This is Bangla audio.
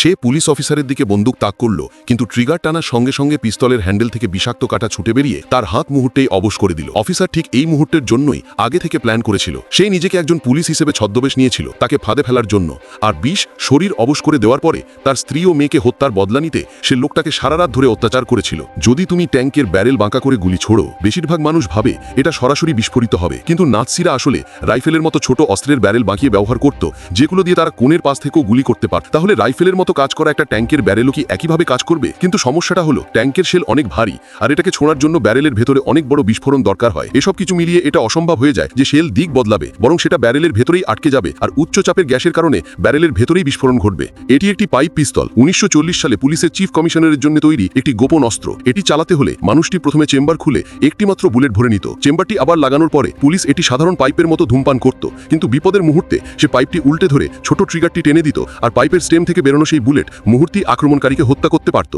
সে পুলিশ অফিসারের দিকে বন্দুক তাক করল, কিন্তু ট্রিগার টানার সঙ্গে সঙ্গে পিস্তলের হ্যান্ডেল থেকে বিষাক্ত কাটা ছুটে বেরিয়ে তার হাত মুহূর্তেই অবশ করে দিল। অফিসার ঠিক এই মুহূর্তের জন্যই আগে থেকে প্ল্যান করেছিল। সেই নিজেকে একজন পুলিশ হিসেবে ছদ্মবেশ নিয়েছিল, তাকে ফাঁদে ফেলার জন্য। আর বিষ শরীর অবশ করে দেওয়ার পরে তার স্ত্রী ও মেয়েকে হত্যার বদলা নিতে সে লোকটাকে সারা রাত ধরে অত্যাচার করেছিল। যদি তুমি ট্যাঙ্কের ব্যারেল বাঁকা করে গুলি ছোড়ো, বেশিরভাগ মানুষ ভাবে এটা সরাসরি বিস্ফোরিত হবে। কিন্তু নাৎসিরা আসলে রাইফেলের মতো ছোট অস্ত্রের ব্যারেল বাঁকিয়ে ব্যবহার করত, যেগুলো দিয়ে তারা কোণের পাশ থেকেও গুলি করতে পারত। তাহলে রাইফেলের মতো কাজ করা একটা ট্যাঙ্কের ব্যারেলও কি একইভাবে কাজ করবে? কিন্তু সমস্যাটা হলো, ট্যাঙ্কের শেল অনেক ভারী, আর এটাকে ছোঁড়ার জন্য ব্যারেলের ভেতরে অনেক বড় বিস্ফোরণ দরকার হয়। এসব কিছু মিলিয়ে এটা অসম্ভব হয়ে যায় যে শেল দিক বদলাবে, বরং সেটা ব্যারেলের ভেতরেই আটকে যাবে, আর উচ্চ চাপের গ্যাসের কারণে ব্যারেলের ভেতরেই বিস্ফোরণ ঘটবে। এটি একটি পাইপ পিস্তল। উনিশশো চল্লিশ সালে পুলিশের চিফ কমিশনারের জন্য তৈরি একটি গোপন অস্ত্র। এটি চালাতে হলে মানুষটি প্রথমে চেম্বার খুলে একটিমাত্র বুলেট ভরে নিত। চেম্বারটি আবার লাগানোর পরে পুলিশ এটি সাধারণ পাইপের মতো ধূমপান করত। কিন্তু বিপদের মুহূর্তে সে পাইপটি উল্টে ধরে ছোট ট্রিগারটি টেনে দিত, আর পাইপের স্টেম থেকে বেরোনো সেই বুলেট মুহূর্তেই আক্রমণকারীকে হত্যা করতে পারত।